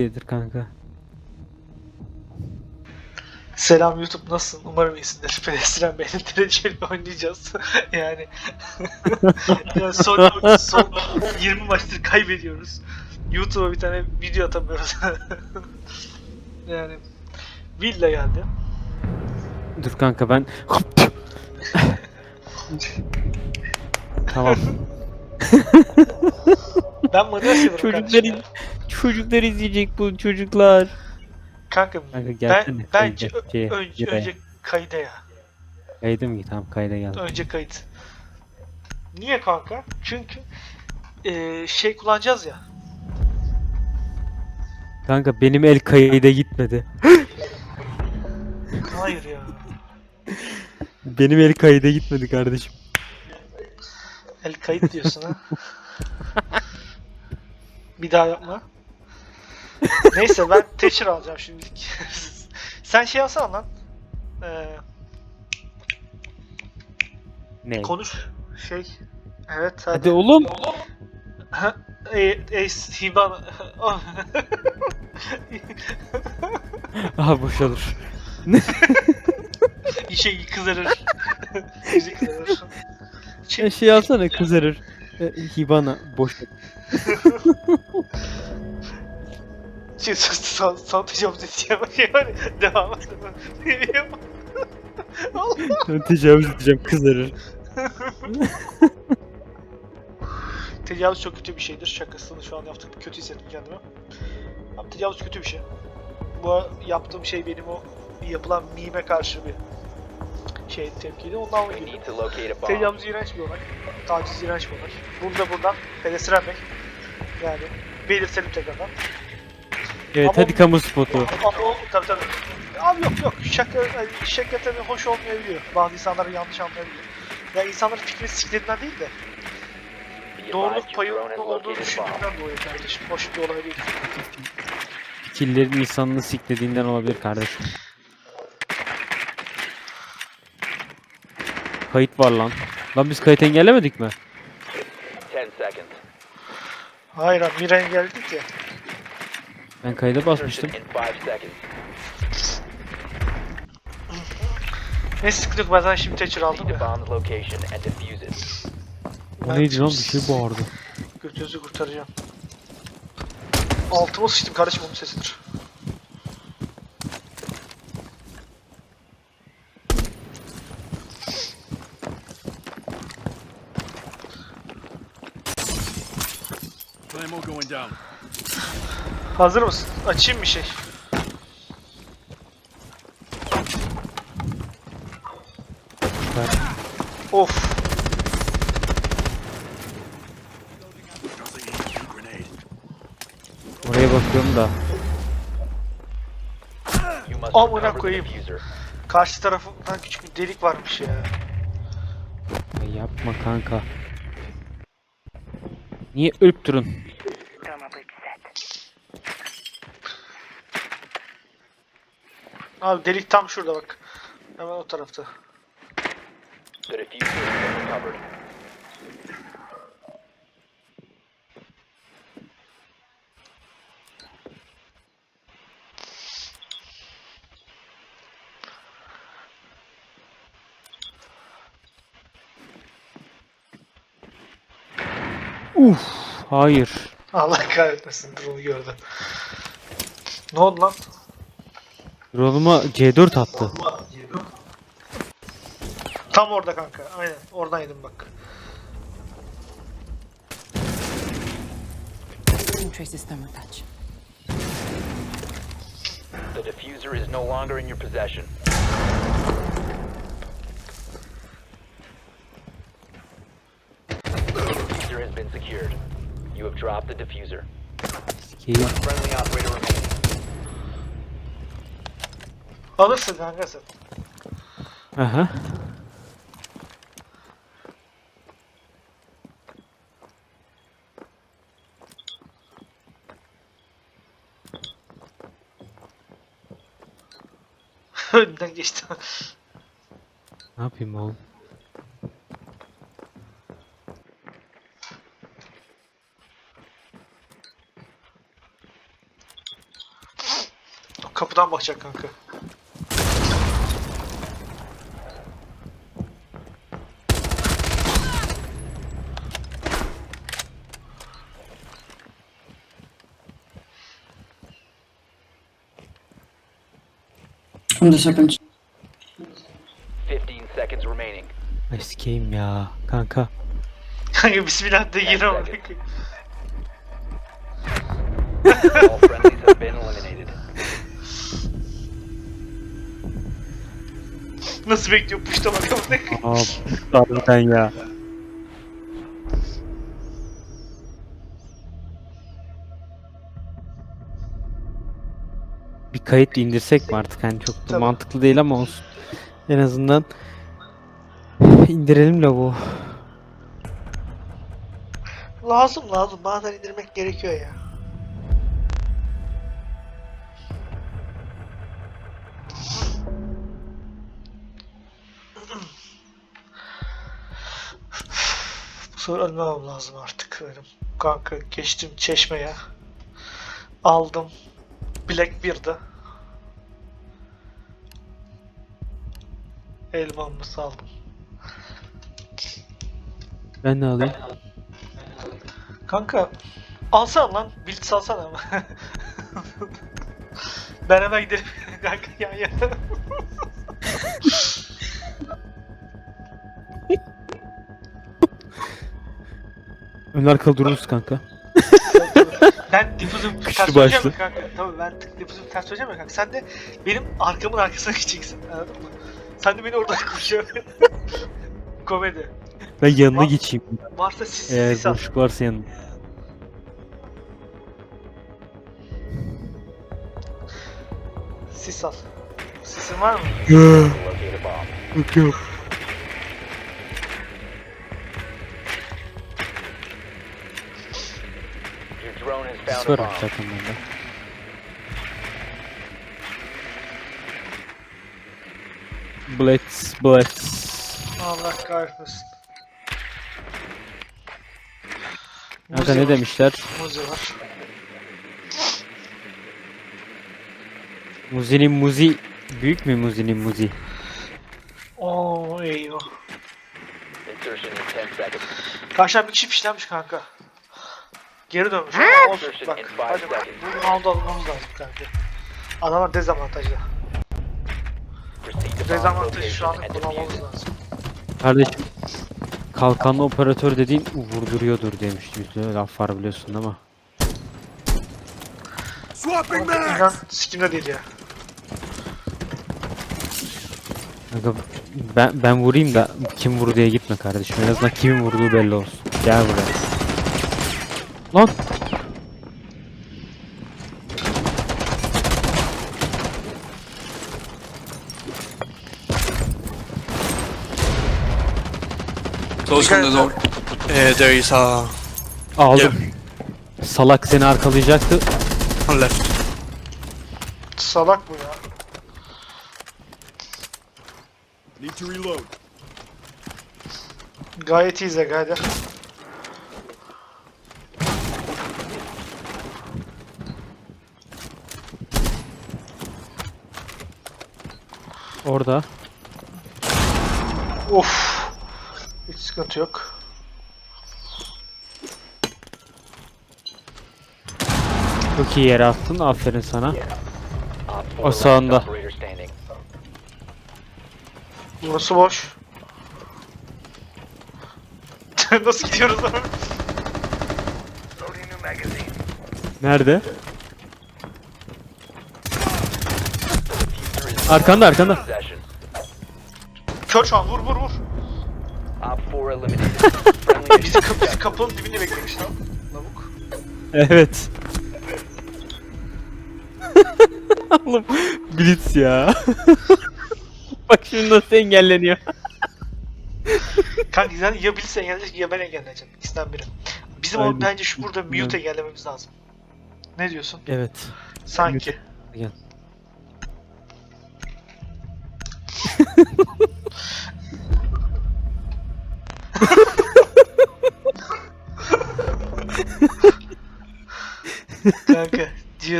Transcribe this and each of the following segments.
Yedir kanka. Selam YouTube nasılsın? Umarım iyisindir. Pedestrian benim dereceli oynayacağız. yani, yani son, son 20 maçtır kaybediyoruz. YouTube'a bir tane video atamıyoruz. yani Villa geldi. Dur kanka ben... tamam. Ben Manuel seviyorum Çocuklar, kardeşim. Çocuklar izleyecek bu çocuklar. Kanka Kanka ben, gelsene. bence Kayda, ö- şeye, önce, yere. önce kayda ya. Kayda mı? Tamam kayda gel. Önce kayıt. Niye kanka? Çünkü eee, şey kullanacağız ya. Kanka benim el kayda gitmedi. Hayır ya. Benim el kayda gitmedi kardeşim. El kayıt diyorsun ha. Bir daha yapma. Neyse ben Thatcher alacağım şimdilik. Sen şey alsana lan. Ee, Ne? konuş. Şey. Evet hadi. Hadi oğlum. Ha, e, Ace Hiban. Aha boşalır. şey kızarır. Yüzü kızarır. Şey, şey alsana kızarır. E, Hibana boş. Şey, tecavüz edeceğim şey var ya. Devam et. Ben tecavüz edeceğim kızarır. Tecavüz çok kötü bir şeydir. Şakasını şu an yaptık. Kötü hissettim kendimi. Abi tecavüz kötü bir şey. Bu yaptığım şey benim o yapılan mime karşı bir şey tepkiydi. Ondan a bomb. Tecavüz iğrenç bir olay. Taciz iğrenç bir olay. Bunu da buradan Pedestrian Bey yani belirtelim tekrardan. Evet Ama- hadi kamu spotu. Ama o tabii tabii. Abi yok yok şaka, yani şaka tabii hoş olmayabiliyor. Bazı insanları yanlış anlayabiliyor. Ya insanların fikrini siklediğinden değil de doğruluk payı bomb. düşündüğümden dolayı kardeşim. Hoş bir olay değil. Killerin insanını siklediğinden olabilir kardeşim. Kayıt var lan. Lan biz kayıt engellemedik mi? 10 seconds. Hayır abi Mira'ya geldik ya. Ben kayda basmıştım. Insertion in 5 seconds. Neyse sıkıntı yok ben zaten şimdi Thatcher aldım ya. O neydi lan bir şey bağırdı. Götünüzü kurtaracağım. Altıma sıçtım kardeşim onun sesidir. Ammo going down. Hazır mısın? Açayım bir şey. Of. Oraya bakıyorum da. Amına koyayım. Karşı tarafından küçük bir delik varmış ya. Ya yapma kanka. Niye ölüp durun? Abi delik tam şurada bak. Hemen o tarafta. The diffuser has been recovered. Uf, hayır. Allah kahretmesin drone'u gördü. Ne oldu lan? Roluma C4 attı. Tam orada kanka. Aynen. Oradan yedim bak. Traces thermotouch. The diffuser is no longer in your possession. The diffuser has been secured. You have dropped the diffuser. Sikeyim. One friendly operator remaining. Alırsın kanka sen. Aha. Önden geçti. Ne yapayım oğlum? kapıdan bakacak kanka. The second. 15 seconds remaining. Ay sikeyim ya kanka. Kanka bismillah de yine ama. All friendlies have been eliminated. Nasıl bekliyor puşta bakalım ne Aa harbiden ya. Bir kayıt indirsek mi artık hani çok Tabii. mantıklı değil ama olsun. En azından indirelim bu. Lazım lazım bazen indirmek gerekiyor ya. Bu sefer ölmemem lazım artık benim. Kanka geçtim çeşmeye. Aldım. Black 1'de. Elmamı saldım. Ben ne alayım? Kanka alsana lan. Blitz alsana ama. ben hemen gidelim. Kanka yan yana. Ön arkalı dururuz kanka. Güçlü ters söyleyeceğim başlı. mi kanka? Tabii ben difüzüm ters söyleyeceğim mi kanka? Sen de benim arkamın arkasına geçeceksin. Anladın mı? Sen de beni oradan koşuyor. Komedi. Ben yanına Var- geçeyim. Varsa sis Eğer sis al. boşluk varsa yanına. Sis al. Sisin var mı? Yok yok. Drone has found a bomb. zaten bende. Blitz, Blitz. Allah kahretmesin. Kanka ne demişler? Muzi var. Muzi'nin muzi büyük mü Muzi'nin muzi? Oo eyvah. Insertion in 10 seconds. Karşıdan bir kişi fişlenmiş kanka. Geri dönmüş. Olsun bak. Hadi bak. Bu round'u almamız lazım kanka. Adamlar dezavantajlı. Dezavantajı şu defuse kullanmamız lazım. Kardeşim kalkanlı operatör dediğin vurduruyordur demişti. Üstüne laf var biliyorsun ama. İnan sikimde değil ya. Kanka ben, ben vurayım da kim vurdu diye gitme kardeşim. En azından kimin vurduğu belli olsun. Gel buraya. Lan Close on the door. Uh, there is a aldım. Salak seni arkalayacaktı. on left. Salak bu ya. Need to reload. Gayet iyiyiz aga hadi. Orada. Of. Hiç sıkıntı yok. Çok iyi yere attın. Aferin sana. O sağında. Burası boş. Nasıl gidiyoruz lan? Nerede? Arkanda arkanda. Kör şu an vur vur vur. Op 4 eliminated. Friendly Bizi, kap bizi kapının dibinde beklemiş lan. Lavuk. Evet. Oğlum Blitz ya. Bak şimdi nasıl engelleniyor. Kanka sen ya bilse engelleyecek ya ben engelleyeceğim. İkisinden biri. Bizim o Aynen. bence şu burada mute engellememiz lazım. Ne diyorsun? Evet. Sanki. Gel.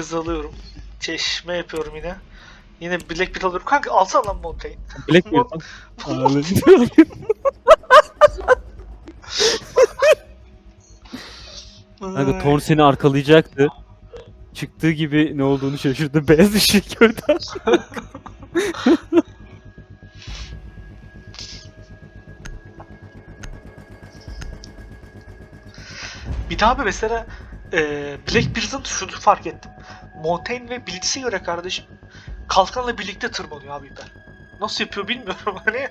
Cihaz alıyorum. Çeşme yapıyorum yine. Yine Black Pit alıyorum. Kanka alsana lan Montaigne. Blackbeard. Kanka Thor seni arkalayacaktı. Çıktığı gibi ne olduğunu şaşırdı. Beyaz ışık gördü. Bir daha bir mesela e, Blackbeard'ın şunu fark ettim. Montaigne ve Blitz'e göre kardeşim kalkanla birlikte tırmanıyor abi ben. Nasıl yapıyor bilmiyorum hani.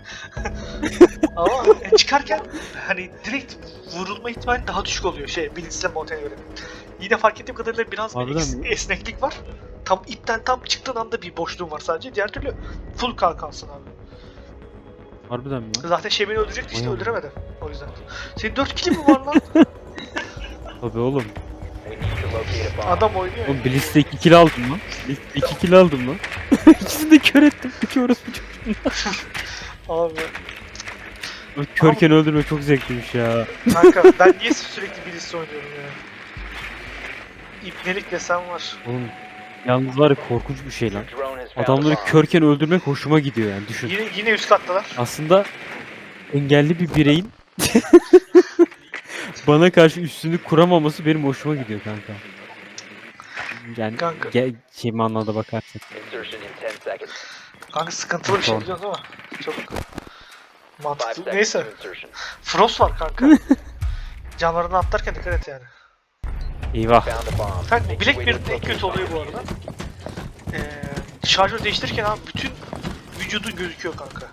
Ama e, çıkarken hani direkt vurulma ihtimali daha düşük oluyor şey Blitz'le Montaigne'e göre. Yine fark ettiğim kadarıyla biraz bir Harbiden es- mi? esneklik var. Tam ipten tam çıktığın anda bir boşluğun var sadece. Diğer türlü full kalkansın abi. Harbiden mi? Zaten şey beni öldürecekti işte öldüremedi. O yüzden. Senin 4 kili mi var lan? Tabii oğlum. Adam oynuyor. Oğlum Blitz'te 2 kill aldım lan. Blitz'te 2 kill aldım lan. İkisini de kör ettim. İki orospu çocuğu. Abi. Oğlum Körken öldürmek çok zevkliymiş ya. Kanka ben niye sürekli birisi oynuyorum ya? İpnelik desem var. Oğlum yalnız var ya korkunç bir şey lan. Adamları körken öldürmek hoşuma gidiyor yani düşün. Yine yine üst kattalar. Aslında engelli bir bireyin bana karşı üstünlük kuramaması benim hoşuma gidiyor kanka. Yani Kanka. ge- şey manada bakarsan. Insertion in 10 seconds. Kanka sıkıntılı bir şey Tamam. biliyorsun ama çok 5 mantıklı. seconds Neyse. to insertion. Frost var kanka. Canlarını atlarken dikkat et yani. Eyvah. Found a bomb. Kanka Make your Black way to en kötü olayı bu arada. Ee, şarjör değiştirirken abi bütün vücudun gözüküyor kanka.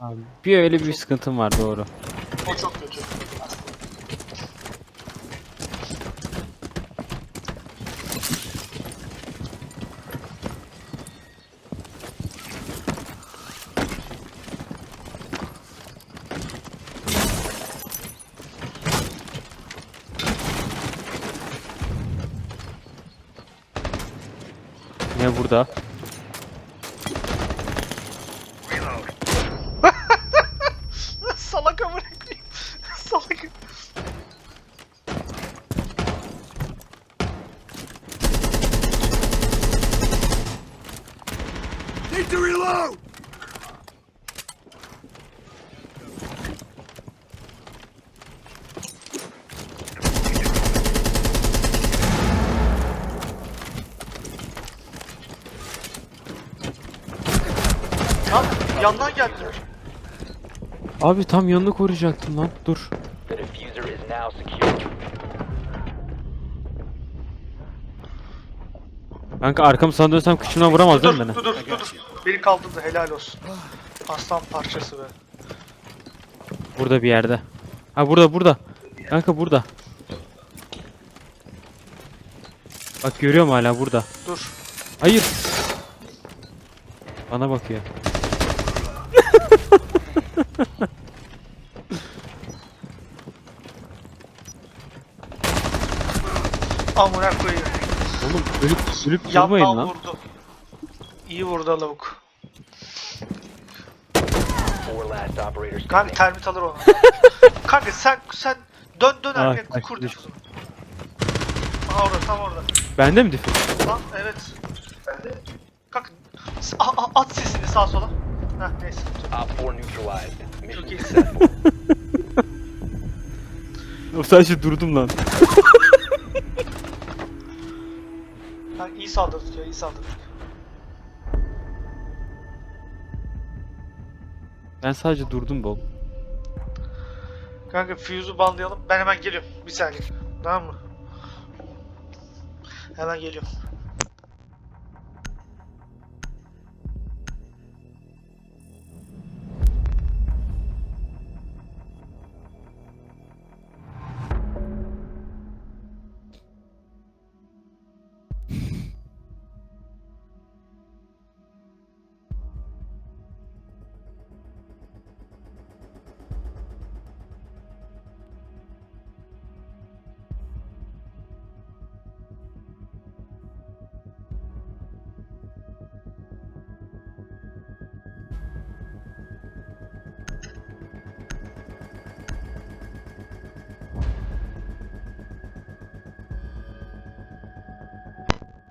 Abi, bir öyle bir sıkıntım var doğru. O çok kötü. Ne burada? Salak amına koyayım. Salak. Need to reload! Yandan geldiler. Abi tam yanını koruyacaktım lan. Dur. The diffuser is now secure. Kanka arkamı sana dönsem kıçına vuramaz değil Dur mi dur beni? dur dur dur. Beni kaldırdı helal olsun. Aslan parçası be. Burada bir yerde. Ha burada burada. Kanka burada. Bak görüyorum hala burada. Dur. Hayır. Bana bakıyor. Amına koyayım. Oğlum ölüp ölüp durmayın Yandan lan. vurdu. İyi vurdu lavuk. Four last operators Kanka standing. termit alır onu. Kanka sen sen dön dön Ah, arkaya bak, kur diyorsun. Aha orada tam orada. Bende mi difüz? Lan evet. Kanka s- a- a- at sesini sağa sola. Heh neyse. Op 4 neutralized. Çok iyi. successful. O sadece durdum lan. Kanka iyi saldırdık ya iyi saldırdık. Ben sadece durdum bol. Kanka fuse'u bandlayalım. Ben hemen geliyorum. Bir saniye. Tamam mı? Hemen geliyorum.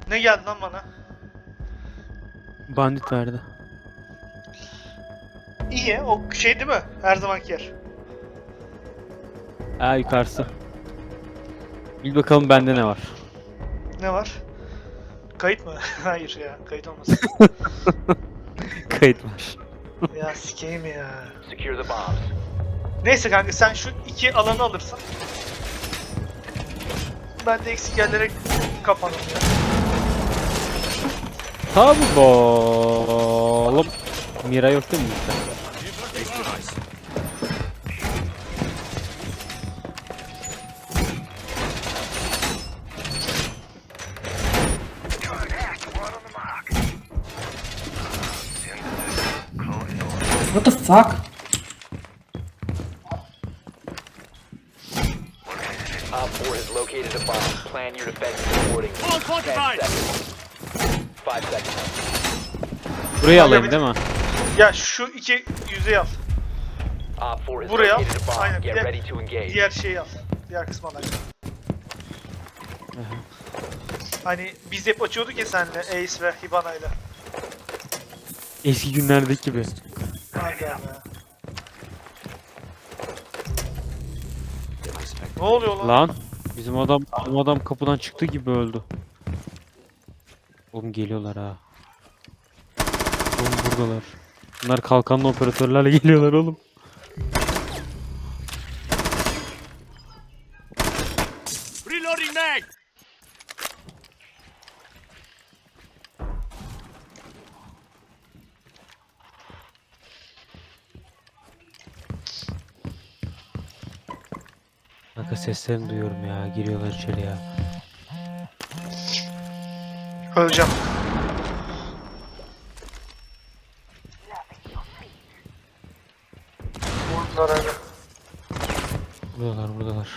Ne geldi lan bana? Bandit verdi. İyi o şey değil mi? Her zamanki yer. Ha yukarısı. Bil bakalım bende ne var. Ne var? Kayıt mı? Hayır ya kayıt olmasın. Kayıt var. ya sikeyim ya. Secure the bombs. Neyse kanka sen şu iki alanı alırsın. Ben de eksik yerlere kapanım ya. Tabi oğlum. Mira yok değil mi bizde? What the fuck? Op 4 has located a bomb. Plan your defense accordingly. 10 seconds. Burayı alayım değil mi? Ya şu iki yüzeyi al. Op 4 has Buraya al. Aynen. Engage. diğer şeyi al. Diğer kısmı al. Hani biz hep açıyorduk ya senle Ace ve Hibana ile. Eski günlerdeki gibi. Ne oluyor lan? Lan bizim adam bizim adam kapıdan çıktı gibi öldü. Oğlum geliyorlar ha. Buradalar. Bunlar kalkanlı operatörlerle geliyorlar oğlum. Reloading mag! Kanka seslerini duyuyorum ya. Giriyorlar içeri ya. Öleceğim. Vurdular abi. Buradalar buradalar.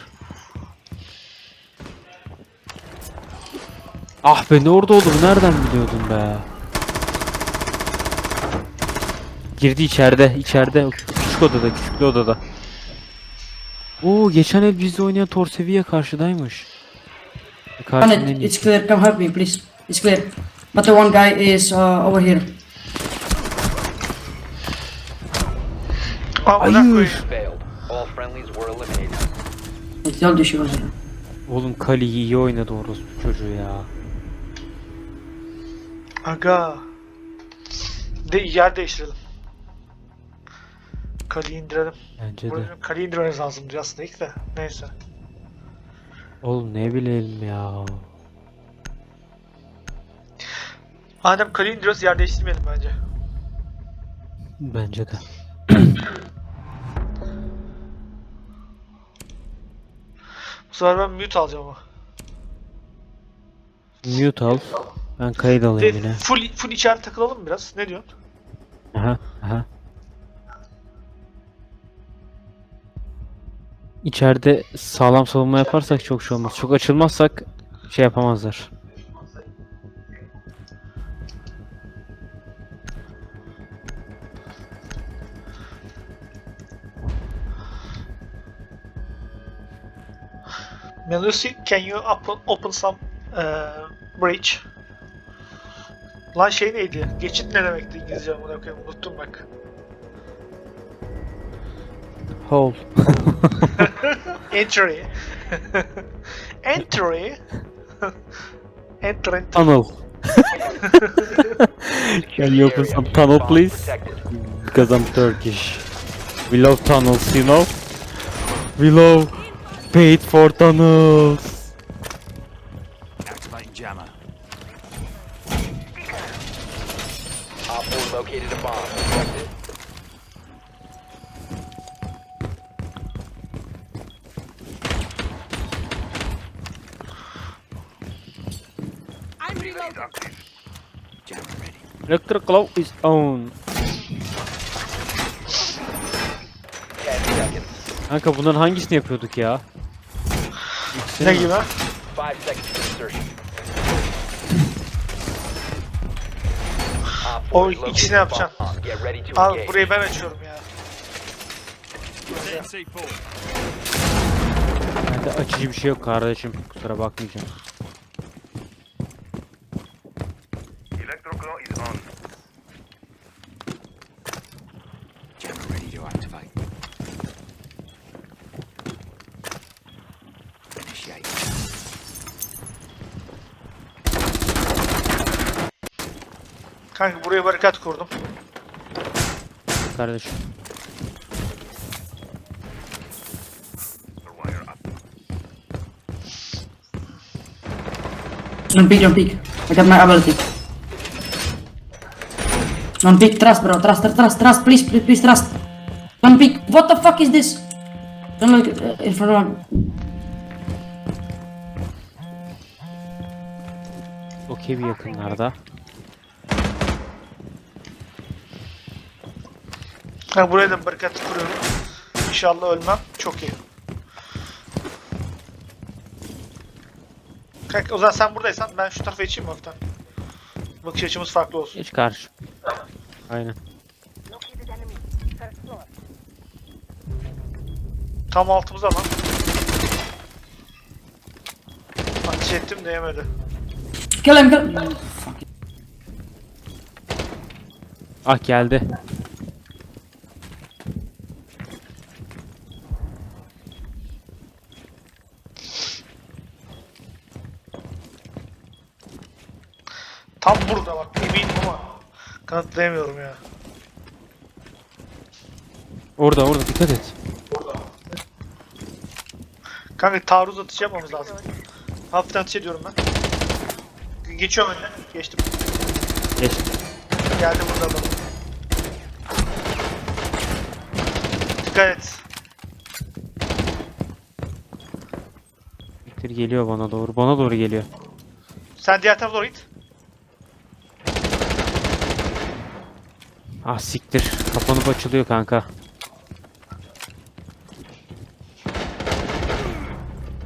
Ah be ne orada olduğumu nereden biliyordun be? Girdi içeride, içeride. O Küçük odada, küçük bir odada. Oo geçen el bizde oynayan Torseviye karşıdaymış. Bandit, iyi. it's clear. Come help me, please. It's clear. But the one guy is uh, over here. Amına Hayır. koyayım. Failed. All friendlies were eliminated. I told you she was here. Oğlum Kali iyi oynadı orospu çocuğu ya. Aga. De yer değiştirelim. Kaleyi indirelim. Bence de. Kaleyi indirmemiz lazımdı aslında ilk de. Neyse. Oğlum ne bileyim ya. Madem kaleyi indiriyoruz yer değiştirmeyelim bence. Bence de. Bu sefer ben mute alacağım ama. Mute al. Ben kayıt alayım yine. full, full içeri takılalım biraz? Ne diyorsun? Aha, aha. İçeride sağlam savunma yaparsak çok şey olmaz. Çok açılmazsak şey yapamazlar. Melusi, can you open, open some uh, bridge? Lan şey neydi? Geçit ne demekti İngilizce amına koyayım unuttum bak. Hole. Entry. Entry. Entry. Tunnel. Can you open some tunnel please? Because I'm Turkish. We love tunnels, you know? We love paid for tunnels. Electric glow is on. 10 seconds. Kanka bunların hangisini yapıyorduk ya? İkisini Ne mi? gibi? 5 seconds to insertion. Op O 4 has ikisini a yapacaksın. bomb. Get ready to Al engage. burayı ben açıyorum ya. Setting C4. Bende açıcı bir şey yok kardeşim. Kusura bakmayacağım. Jammer ready to activate. Initiate. Kanka buraya barikat kurdum. Kardeşim. Don't peek, don't peek. I got my ability. Don't peek, trust bro, trust, trust, trust, please, please, please, trust. Don't peek, what the fuck is this? Don't look uh, in front of Okey bir yakınlarda. Kanka buraya da barikat kuruyorum. İnşallah ölmem. Çok iyi. Kanka o zaman sen buradaysan ben şu tarafa geçeyim mi hafiften? Bakış açımız farklı olsun. Geç karşı. Aynen. Tam altımıza lan. Ateş ettim değmedi. it. Kill him, kill him. Ah geldi. Tam burada bak eminim ama kanıtlayamıyorum ya. Orada orada dikkat et. Kanka taarruz atışı yapmamız lazım. Hafiften ateş ediyorum ben. Geçiyorum önüne. Geçtim. Geç. Geldi burada adam. Dikkat et. Siktir geliyor bana doğru. Bana doğru geliyor. Sen diğer tarafa doğru git. Ah siktir. Kapanıp açılıyor kanka.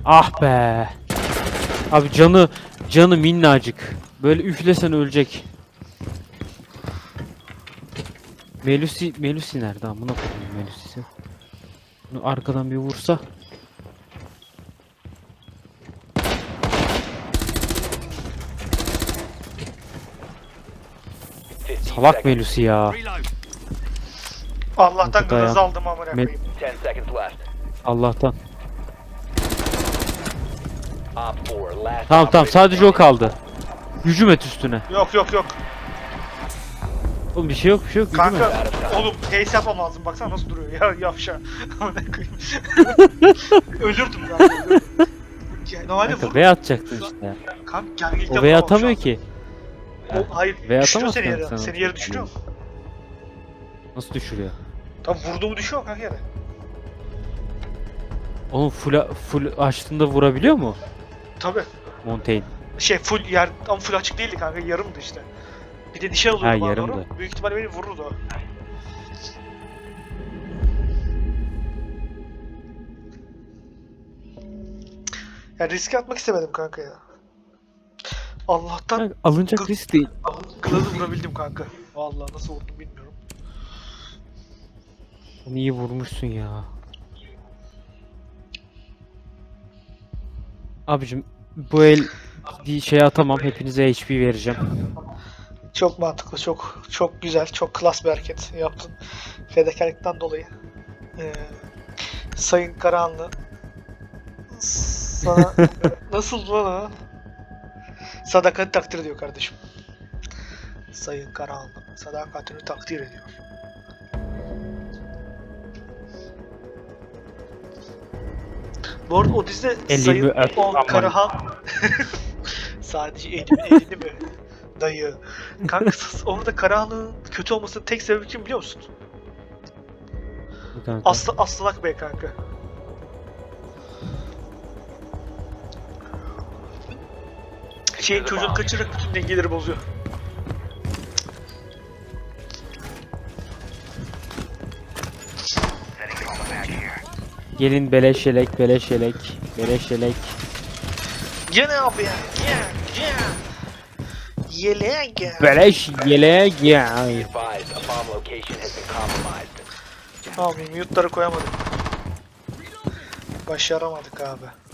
Ah be. Abi canı canı minnacık. Böyle üflesen ölecek. Melusi Melusi nerede amına koyayım Melusi'si. Bunu arkadan bir vursa. Salak. Melusi ya. Allah'tan Kanka gazı aldım amına Me- koyayım. Ten seconds left. Allah'tan. Op 4, last Tamam tamam sadece o kaldı. Hücum et üstüne. Yok yok yok. Oğlum bir şey yok bir şey yok. Hücum et. Kanka oğlum yapmam lazım. Baksana nasıl duruyor ya yavşa. Amına koyayım. Ölürdüm ben. ölürdüm. Ya, normalde Kanka vur. V atacaktın işte. Kanka gerginlikten O V vuramam şu atamıyor an. ki. O, hayır V düşürüyor atamaz seni yere. sen Seni yere düşürüyor mu? Nasıl düşürüyor? Tam vurduğumu düşüyor kanka yere. Oğlum full, full açtığında vurabiliyor mu? Tabi. Montaigne. Şey full yer ama full açık değildi kanka yarımdı işte. Bir de nişan alıyordu Ha, bana yarımdı. doğru. Büyük ihtimalle beni vururdu o. Ya riske atmak istemedim kanka ya. Allah'tan Kanka, alınacak risk değil. Glazı vurabildim kanka. Vallahi nasıl vurdum bilmiyorum. Onu iyi vurmuşsun ya. Abicim bu el bir şey atamam. Hepinize HP vereceğim. Çok mantıklı, çok çok güzel, çok klas bir hareket yaptın. Fedakarlıktan dolayı. Ee, Sayın Karahanlı sana nasıl bana sadakat takdir ediyor kardeşim. Sayın Karahanlı sadakatini takdir ediyor. Bu arada o dizide Elimi Sayın o. Karahan sadece elimi elini mi? Dayı. Kanka orada Karahan'ın kötü olmasının tek sebebi kim biliyor musun? Kanka. Aslı Aslak Bey kanka. Şeyin çocuğunu kaçırıp bütün dengeleri bozuyor. Gelin beleş yelek, beleş yelek, beleş yelek. Gene abi ya. Gel gel. Yeleğe gel. Beleş been compromised. Abi mute'ları koyamadık. Başaramadık abi.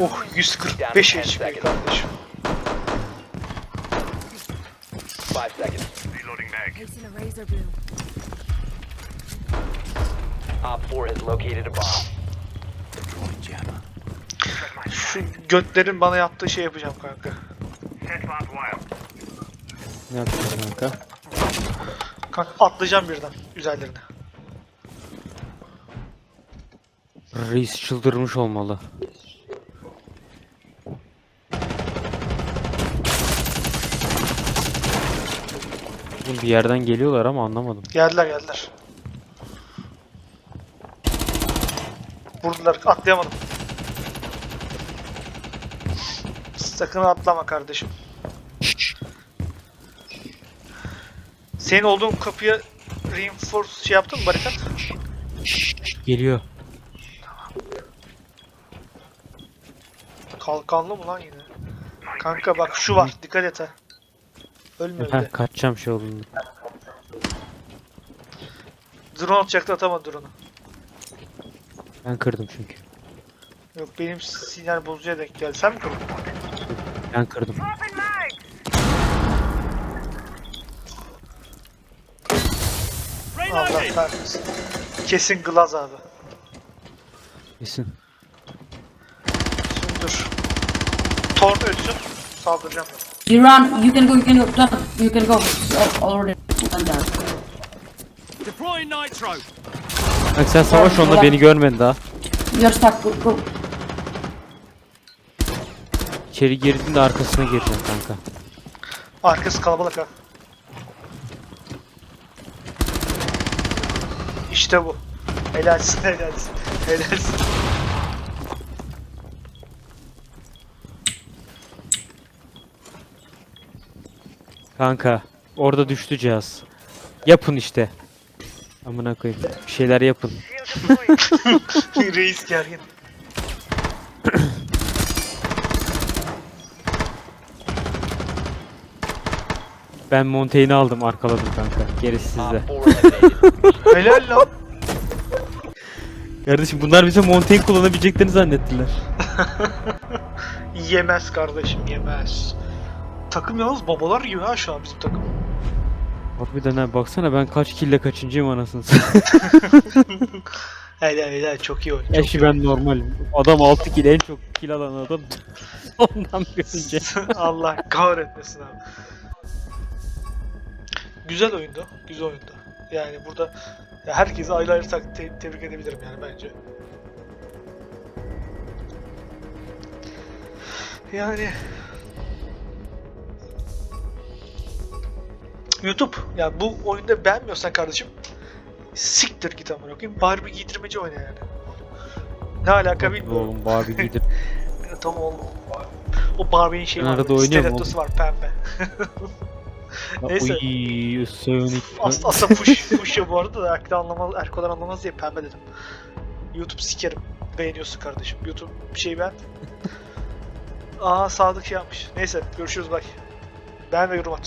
Oh 145 HP kardeşim. Five seconds. Razor blue. Op 4 has located a bomb. Şu götlerin bana yaptığı şey yapacağım kanka. Ne yapacağız kanka? Kanka atlayacağım birden üzerlerine. Reis çıldırmış olmalı. Bir yerden geliyorlar ama anlamadım. Geldiler geldiler. Vurdular atlayamadım. Sakın atlama kardeşim. Senin olduğun kapıya reinforce şey yaptın mı barikat? Geliyor. Kalkanlı mı lan yine? Kanka bak şu var dikkat et ha. Ölme öyle. kaçacağım şey olduğunu. Drone atacaktı atamadı drone'u. Ben kırdım çünkü. Yok benim sinyal bozucuya denk geldi. Sen mi kırdın? Ben kırdım. Allah kahretsin. Kesin Glaz abi. Kesin. Şimdi dur. Torn ölsün. Saldıracağım ben. You run, you can go, you can go, done. You can go. It's al- already done that. Deploying nitro. Bak sen savaş onunla beni görmedin daha. You're stuck, go, go. İçeri girdin de arkasına gireceksin kanka. Arkası kalabalık ha. İşte bu. Helalsin helalsin. Helalsin. Kanka orada düştü cihaz. Yapın işte. Amına koyayım. Bir şeyler yapın. Reis gergin. Ben Montaigne'i aldım arkaladım kanka. Gerisi sizde. Op 4 eliminated. Helal lan. Kardeşim bunlar bize Montaigne kullanabileceklerini zannettiler. Yemez kardeşim yemez. Takım yalnız babalar gibi ha şu an bizim takım. Harbiden ha baksana ben kaç kille kaçıncıyım anasını. Helal helal çok iyi oyun. Gerçi ben normalim. Adam 6 kill en çok kill alan adam. Ondan görünce. Allah kahretmesin abi. Güzel oyundu. Güzel oyundu. Yani burada ya herkesi ayrı ayrı tak- te- tebrik edebilirim yani bence. Yani YouTube ya bu oyunda beğenmiyorsan kardeşim siktir git amına koyayım. Barbie giydirmeci oyna yani. Ne alaka bilmiyorum. Oğlum Barbie Ya Tamam oğlum. O Barbie'nin şeyi Ben var. arada oynuyorum Stilettosu var pembe. Neyse. Uy, Sonic. As aslında push, push ya bu arada da erkekler anlamaz, erkekler anlamaz diye pembe dedim. YouTube sikerim. Beğeniyorsun kardeşim. YouTube şey beğen. Aa Sadık şey yapmış. Neyse görüşürüz bye. Beğen ve yorum at.